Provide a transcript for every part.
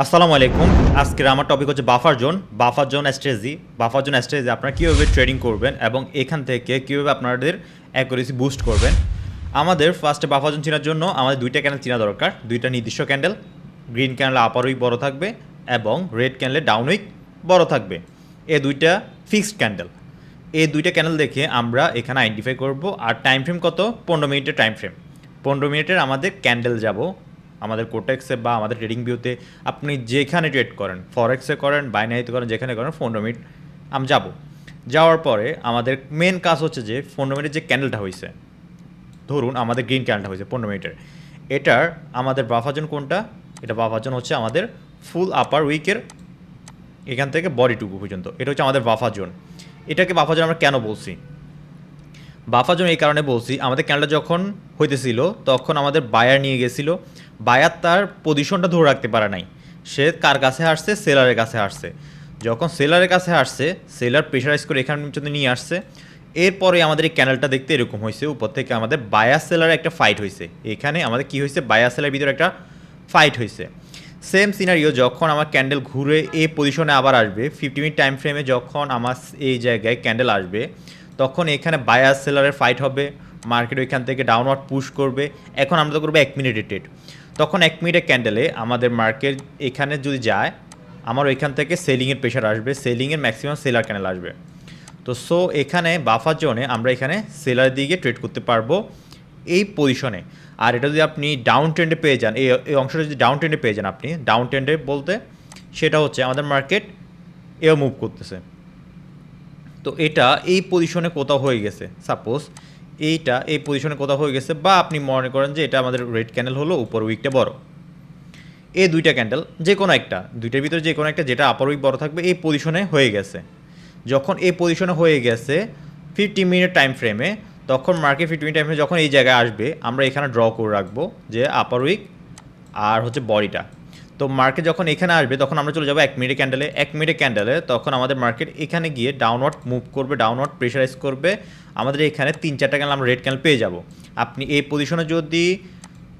আসসালামু আলাইকুম। আজকের আমার টপিক হচ্ছে buffer zone buffer zone strategy buffer zone strategy আপনারা কীভাবে ট্রেডিং করবেন এবং এখান থেকে কীভাবে আপনাদের অ্যাকুরেসি বুস্ট করবেন। আমাদের ফার্স্টে বাফার জোন চেনার জন্য আমাদের দুইটা ক্যান্ডেল চেনা দরকার। দুইটা নির্দিষ্ট candle green candle upper wick বড় থাকবে এবং রেড ক্যান্ডেলে ডাউন উইক বড় থাকবে। এ দুইটা ফিক্সড ক্যান্ডেল এই দুইটা ক্যান্ডেল দেখে আমরা এখানে আইডেন্টিফাই করব আর টাইম ফ্রেম কত? পনেরো মিনিটের টাইম ফ্রেম পনেরো মিনিটের আমাদের ক্যান্ডেল যাব। আমাদের কোটেক্সে বা আমাদের ট্রেডিং ভিউতে আপনি যেখানে ট্রেড করেন ফরেক্সে করেন বাইনারিতে করেন, যেখানে করেন পনেরো মিনিট আমি যাব। যাওয়ার পরে আমাদের মেন কাজ হচ্ছে যে পনেরো মিনিটের যে ক্যান্ডেলটা হয়েছে ধরুন আমাদের গ্রিন ক্যান্ডেলটা হয়েছে পনেরো মিনিটের এটার আমাদের বাফাজন কোনটা? এটা বাফাজন হচ্ছে আমাদের ফুল আপার উইকের এখান থেকে বডি টুকু পর্যন্ত। এটা হচ্ছে আমাদের বাফা জোন এটাকে বাফা জোন আমরা কেন বলছি? বাফা জোন এই কারণে বলছি, আমাদের ক্যান্ডেলটা যখন হইতেছিল, তখন আমাদের বায়ার নিয়ে গেছিল। বায়ার তার পজিশনটা ধরে রাখতে পারে নাই। সে কার কাছে আসছে? সেলারের কাছে আসছে। যখন সেলারের কাছে আসছে সেলার প্রেশারাইজ করে এখানে পর্যন্ত নিয়ে আসছে। এরপরে আমাদের এই ক্যানেলটা দেখতে এরকম হয়েছে। উপর থেকে আমাদের বায়ার সেলারে একটা ফাইট হয়েছে। এখানে আমাদের কি হয়েছে? বায়ার সেলারের ভিতরে একটা ফাইট হয়েছে। সেম সিনারিও যখন আমার ক্যান্ডেল ঘুরে এই পজিশনে আবার আসবে ফিফটি মিনিট টাইম ফ্রেমে যখন আমার এই জায়গায় ক্যান্ডেল আসবে তখন এখানে বায়ার সেলারের ফাইট হবে মার্কেট ওইখান থেকে ডাউনওয়ার্ড পুশ করবে। এখন আমরা তো করব এক মিনিটের ট্রেড তখন এক মিনিটের ক্যান্ডেলে আমাদের মার্কেট এখানে যদি যায়, আমার ওইখান থেকে সেলিংয়ের প্রেশার আসবে সেলিংয়ের ম্যাক্সিমাম সেলার ক্যান্ডেল আসবে। তো সো এখানে বাফার জোনে আমরা এখানে সেলারের দিকে ট্রেড করতে পারব এই পজিশনে আর এটা যদি আপনি ডাউন ট্রেন্ডে পেয়ে যান, এই এই অংশটা যদি ডাউন ট্রেন্ডে পেয়ে যান আপনি ডাউন ট্রেন্ডে বলতে সেটা হচ্ছে আমাদের মার্কেট এও মুভ করতেছে। তো এটা এই পজিশনে কোথাও হয়ে গেছে। সাপোজ এইটা এই পজিশনে কোথাও হয়ে গেছে বা আপনি মনে করেন যে এটা আমাদের রেড ক্যান্ডেল হলো, উপর উইকটা বড়। এই দুইটা ক্যান্ডেল যে কোনো একটা, দুইটার ভিতরে যে কোনো একটা, যেটা আপার উইক বড় থাকবে, এই পজিশনে হয়ে গেছে। যখন এই পজিশনে হয়ে গেছে ফিফটি মিনিট টাইম ফ্রেমে তখন মার্কেট ফিফটি মিনিট টাইম ফ্রেমে যখন এই জায়গায় আসবে, আমরা এখানে ড্র করে রাখব যে আপার উইক আর হচ্ছে বডিটা তো মার্কেট যখন এখানে আসবে, তখন আমরা চলে যাব এক মিনিটে ক্যান্ডেলে এক মিনিটে ক্যান্ডেলে তখন আমাদের মার্কেট এখানে গিয়ে ডাউনওয়ার্ড মুভ করবে ডাউনওয়ার্ড প্রেশারাইজ করবে। আমাদের এখানে তিন, চারটা ক্যান্ডেল আমরা রেড ক্যান্ডেল পেয়ে যাব। আপনি এই পজিশনে যদি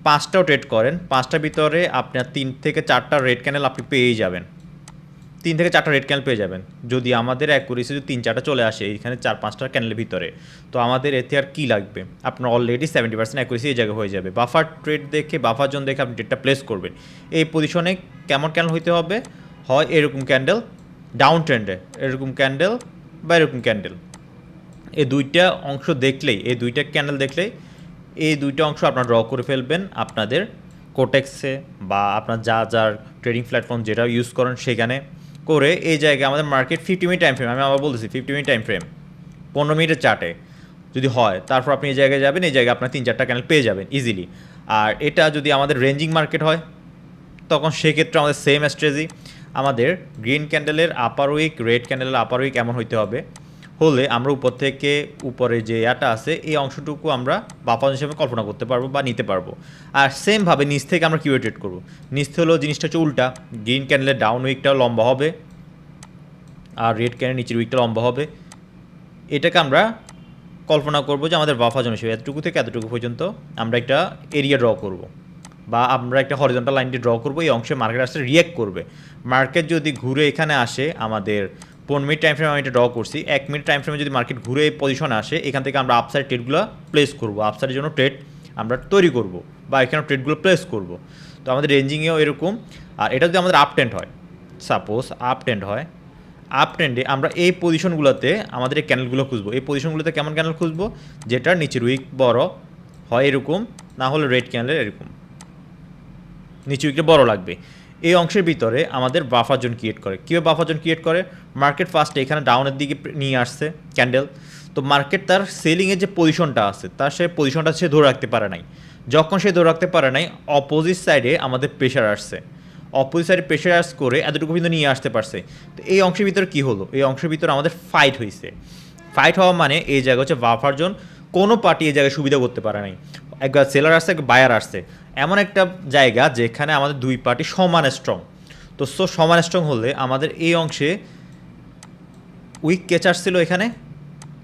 পাঁচটাও ট্রেড করেন পাঁচটার ভিতরে আপনার তিন থেকে চারটা রেড ক্যান্ডেল আপনি পেয়েই যাবেন। তিন থেকে চারটা রেড ক্যান্ডেল পেয়ে যাবেন। যদি আমাদের অ্যাকুরেসি যদি তিন চারটা চলে আসে, এইখানে চার পাঁচটা ক্যান্ডেলের ভিতরে, তো আমাদের এতে আর কী লাগবে? আপনার অলরেডি সেভেন্টি পার্সেন্ট অ্যাকুরেসি এই জায়গায় হয়ে যাবে। বাফার ট্রেড দেখে বাফার জোন দেখে আপনি ট্রেডটা প্লেস করবেন। এই পজিশনে কেমন ক্যান্ডেল হইতে হবে? হয় এরকম ক্যান্ডেল ডাউন ট্রেন্ডে এরকম ক্যান্ডেল বা এরকম ক্যান্ডেল এই দুইটা অংশ দেখলেই, এই দুইটা ক্যান্ডেল দেখলেই, এই দুইটা অংশ আপনার ড্র করে ফেলবেন আপনাদের কোটেক্সে বা আপনার যা, যার ট্রেডিং প্ল্যাটফর্ম যেটা ইউজ করেন সেখানে। করে এই জায়গায় আমাদের market fifty minute time frame আমি আবার বলতেছি ফিফটি মিনিট টাইম ফ্রেম পনেরো মিনিটের চার্টে যদি হয়, তারপর আপনি এই জায়গায় যাবেন, এই জায়গায় আপনার তিন চারটা ক্যানেল পেয়ে যাবেন ইজিলি আর এটা যদি আমাদের রেঞ্জিং মার্কেট হয়, তখন সেক্ষেত্রে আমাদের সেম স্ট্রেজি আমাদের গ্রিন ক্যান্ডেলের আপার উইক রেড ক্যান্ডেলের আপার উইক এমন হইতে হবে। হলে আমরা উপর থেকে উপরে যে ইয়াটা আছে, এই অংশটুকু আমরা বাপান হিসেবে কল্পনা করতে পারব বা নিতে পারব। আর সেমভাবে নিচ থেকে আমরা কিউয়ে ট্রেড করব? নিচ থেকে হলেও জিনিসটা হচ্ছে উল্টা। গ্রিন ক্যান্ডেলের ডাউন উইকটাও লম্বা হবে আর রেড ক্যান্ডেল নিচের উইকটা লম্বা হবে। এটাকে আমরা কল্পনা করব যে আমাদের বাফা জন্য হিসেবে এতটুকু থেকে এতটুকু পর্যন্ত আমরা একটা এরিয়া ড্র করব বা আমরা একটা হরিজন্টাল লাইনটি ড্র করব। এই অংশে মার্কেট আসলে রিয়েক্ট করবে। মার্কেট যদি ঘুরে এখানে আসে আমাদের পনেরো মিনিট টাইম ফ্রেমে আমি এটা ড্র করছি। এক মিনিট টাইম ফ্রেমে যদি মার্কেট ঘুরে পজিশনে আসে, এখান থেকে আমরা আপসাইড ট্রেডগুলো প্লেস করব। আপসাইডের জন্য ট্রেড আমরা তৈরি করব বা এখানে ট্রেডগুলো প্লেস করব। তো আমাদের রেঞ্জিংয়েও এরকম। আর এটা যদি আমাদের আপ টেন্ড হয় সাপোজ আপ টেন্ড হয় আপ ট্রেন্ডে আমরা এই পজিশনগুলোতে আমাদের এই ক্যানেলগুলো খুঁজবো। এই পজিশনগুলোতে কেমন ক্যানেল খুঁজবো? যেটার নিচের উইক বড় হয় এরকম, না হলে রেড ক্যানেলের এরকম। নিচে উইকটা বড় লাগবে। এই অংশের ভিতরে আমাদের বাফার জোন ক্রিয়েট করে। কীভাবে বাফার জোন ক্রিয়েট করে? মার্কেট ফার্স্টে এখানে ডাউনের দিকে নিয়ে আসছে ক্যান্ডেল তো মার্কেট তার সেলিংয়ের যে পজিশনটা আছে, তার সে পজিশনটা সে ধরে রাখতে পারে নাই। যখন সে ধরে রাখতে পারে নাই অপোজিট সাইডে আমাদের প্রেশার আসছে। অপোজিট সাইডে প্রেশার আস করে এতটুকু কিন্তু নিয়ে আসতে পারছে। তো এই অংশের ভিতরে কী হলো? এই অংশের ভিতরে আমাদের ফাইট হয়েছে ফাইট হওয়া মানে এই জায়গা হচ্ছে বাফার জোন কোনো পার্টি এই জায়গায় সুবিধা করতে পারে নাই। একবার সেলার আসছে বায়ার আসছে। এমন একটা জায়গা যেখানে আমাদের দুই পার্টি সমান স্ট্রং তো সো সমান স্ট্রং হলে আমাদের এই অংশে উইক কেচ আসছিল এখানে,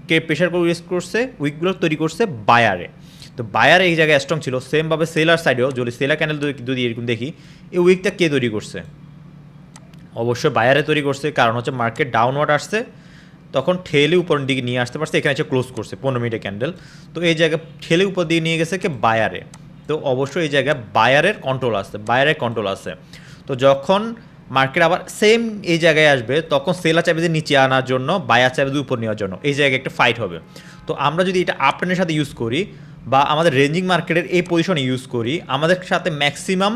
কে প্রেশার করে রিস্ক করছে উইকগুলো তৈরি করছে বায়ারে তো বায়ার এই জায়গায় স্ট্রং ছিল। সেমভাবে সেলার সাইডেও যদি সেলার ক্যান্ডেল যদি এরকম দেখি, এই উইকটা কে তৈরি করছে? অবশ্যই বায়ারে তৈরি করছে, কারণ হচ্ছে মার্কেট ডাউনওয়ার্ড আসছে। তখন ঠেলে উপরের দিকে নিয়ে আসতে পারছে, এখানে এসে ক্লোজ করছে পনেরো মিনিটের ক্যান্ডেল তো এই জায়গায় ঠেলে উপর দিয়ে নিয়ে গেছে কি বায়ারে তো অবশ্যই এই জায়গায় বায়ারের কন্ট্রোল আছে বায়ারের কন্ট্রোল আছে। তো যখন মার্কেট আবার সেম এই জায়গায় আসবে, তখন সেলার চাইবে যে নিচে আনার জন্য বায়ার চাইবে যে উপর নেওয়ার জন্য। এই জায়গায় একটা ফাইট হবে। তো আমরা যদি এটা আপট্রেনের সাথে ইউজ করি বা আমাদের রেঞ্জিং মার্কেটের এই পজিশনে ইউজ করি, আমাদের সাথে ম্যাক্সিমাম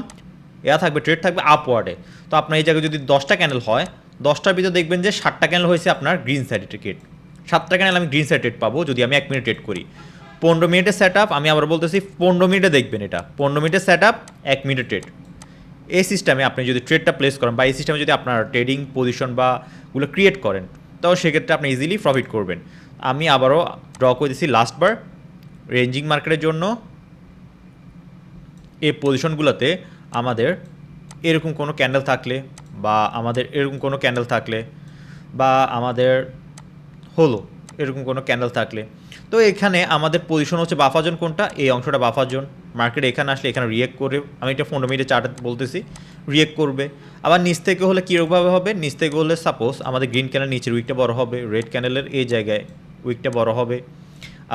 এয়া থাকবে ট্রেড থাকবে আপওয়ার্ডে তো আপনার এই জায়গায় যদি দশটা ক্যান্ডেল হয় দশটার ভিতরে দেখবেন যে ষাটটা ক্যান্ডেল হয়েছে আপনার গ্রিন সাইডে টিকিট সাতটা ক্যান্ডেল আমি গ্রিন ট্রেড পাবো যদি আমি এক মিনিট ট্রেড করি। পনেরো মিনিটের সেট আপ আমি আবার বলতেছি পনেরো মিনিটে দেখবেন এটা। পনেরো মিনিটের সেট আপ এক মিনিটের ট্রেড এই সিস্টেমে আপনি যদি ট্রেডটা প্লেস করেন বা এই সিস্টেমে যদি আপনার ট্রেডিং পজিশন বা গুলো ক্রিয়েট করেন তাও সেক্ষেত্রে আপনি ইজিলি প্রফিট করবেন। আমি আবারও ড্র করে দিচ্ছি লাস্টবার রেঞ্জিং মার্কেটের জন্য। এই পজিশনগুলোতে আমাদের এরকম কোনো ক্যান্ডেল থাকলে বা আমাদের এরকম কোনো ক্যান্ডেল থাকলে বা আমাদের হলো এরকম কোনো ক্যান্ডেল থাকলে। তো এখানে আমাদের পজিশন হচ্ছে বাফাজন কোনটা? এই অংশটা বাফাজন মার্কেট এখানে আসলে এখানে রিয়েক্ট করে, আমি এটা পনেরো মিনিটে চার্ট বলতেছি রিয়েক্ট করবে। আবার নিচ থেকে হলে কীরকমভাবে হবে? নিচ থেকে হলে সাপোজ আমাদের গ্রিন ক্যানেল নিচের উইকটা বড় হবে রেড ক্যানেলের এই জায়গায় উইকটা বড় হবে।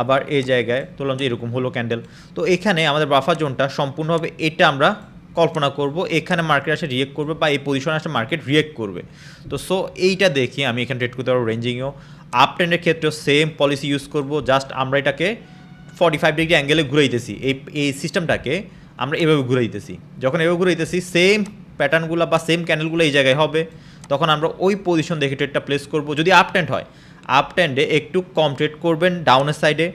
আবার এই জায়গায় বললাম যে এরকম হলো ক্যান্ডেল তো এখানে আমাদের বাফার জোনটা সম্পূর্ণভাবে এটা আমরা কল্পনা করব, এখানে মার্কেট আসে রিয়েক্ট করবে বা এই পজিশনে আসে মার্কেট রিয়েক্ট করবে। তো সো এইটা দেখি আমি এখানে ট্রেড করতে পারব রেঞ্জিংয়েও আপ ট্রেন্ডের ক্ষেত্রেও সেম পলিসি ইউজ করব জাস্ট আমরা এটাকে ফর্টি ফাইভ ডিগ্রি অ্যাঙ্গেলে ঘুরাইতেছি। এই এই সিস্টেমটাকে আমরা এভাবে ঘুরাইতেছি। যখন এভাবে ঘুরাইতেছি সেম প্যাটার্নগুলো বা সেম ক্যান্ডেলগুলো এই জায়গায় হবে। তখন আমরা ওই পজিশন দেখে ট্রেডটা প্লেস করব। যদি আপ ট্রেন্ড হয় আপ ট্রেন্ডে একটু কম ট্রেড করবেন ডাউনের সাইডে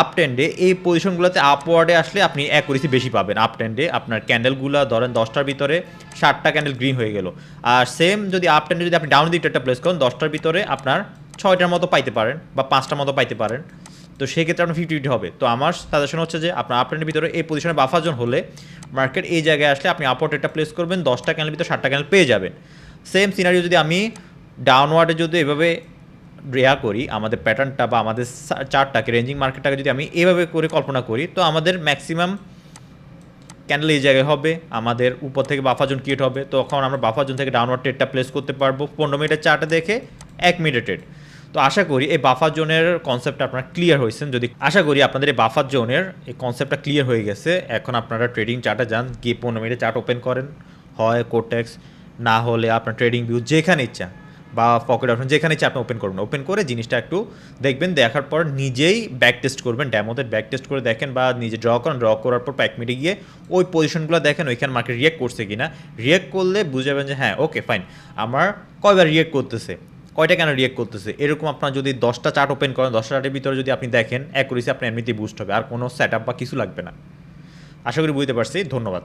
আপ ট্রেন্ডে এই পজিশনগুলোতে আপওয়ার্ডে আসলে আপনি অ্যাকুরেসি বেশি পাবেন আপ ট্রেন্ডে আপনার ক্যান্ডেলগুলো ধরেন দশটার ভিতরে ষাটটা ক্যান্ডেল গ্রিন হয়ে গেল। আর সেম যদি আপ ট্রেন্ডে যদি আপনি ডাউন দিকটা একটা প্লেস করেন, দশটার ভিতরে আপনার ছয়টার মতো পাইতে পারেন বা পাঁচটার মতো পাইতে পারেন। তো সেক্ষেত্রে আপনার ফিফটি ফিফটি হবে। তো আমার সাজেশন হচ্ছে যে, আপনার আপ ট্রেন্ডের ভিতরে এই পজিশনে বাফাজন হলে মার্কেট এই জায়গায় আসলে আপনি আপওয়ার্ড একটা প্লেস করবেন, দশটা ক্যান্ডেল ভিতরে ষাটটা ক্যান্ডেল পেয়ে যাবেন। সেম সিনারিও যদি আমি ডাউনওয়ার্ডে যদি এভাবে রেয়া করি, আমাদের প্যাটার্নটা বা আমাদের চার্টটাকে রেঞ্জিং মার্কেটটাকে যদি আমি এভাবে করে কল্পনা করি, তো আমাদের ম্যাক্সিমাম ক্যান্ডেল এই জায়গায় হবে, আমাদের উপর থেকে বাফাজন ক্রিয়েট হবে, তখন আমরা বাফাজন থেকে ডাউনওয়ার্ড ট্রেডটা প্লেস করতে পারব। পনেরো মিনিটের চার্টে দেখে এক মিনিটের ট্রেড তো আশা করি এই বাফার জোনের কনসেপ্টটা আপনারা ক্লিয়ার হয়েছেন। যদি, আশা করি আপনাদের এই বাফার জোনের এই কনসেপ্টটা ক্লিয়ার হয়ে গেছে, এখন আপনারা ট্রেডিং চার্টে যান, গিয়ে পনেরো মিনিটে চার্ট ওপেন করেন। হয় কোটেক্স না হলে আপনার ট্রেডিং ভিউ যেখানে ইচ্ছা। বা পকেট অপশন যেখানে আপনি ওপেন করবেন। ওপেন করে জিনিসটা একটু দেখবেন, দেখার পর নিজেই ব্যাক টেস্ট করবেন। ড্যামোতে ব্যাক টেস্ট করে দেখেন বা নিজে ড্র করেন। ড্র করার পর প্যাক মিটে গিয়ে ওই পজিশনগুলো দেখেন, ওইখানে মার্কেট রিয়েক্ট করছে কিনা। রিয়েক্ট করলে বুঝে যাবেন যে হ্যাঁ ওকে ফাইন আমার কয়বার রিয়েক্ট করতেছে? কয়টা কেন রিয়েক্ট করতেছে? এরকম আপনার যদি দশটা চার্ট ওপেন করেন, দশটা চার্টের ভিতরে যদি আপনি দেখেন অ্যাকুরেসি আপনার এমনিতেই বুস্ট হবে। আর কোনো সেট বা কিছু লাগবে না। আশা করি বুঝতে পারছি। ধন্যবাদ।